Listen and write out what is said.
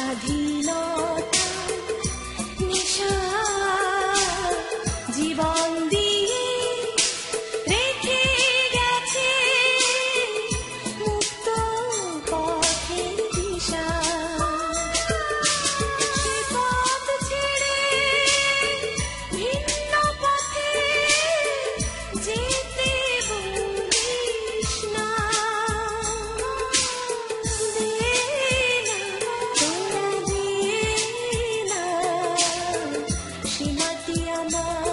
Maria. আমার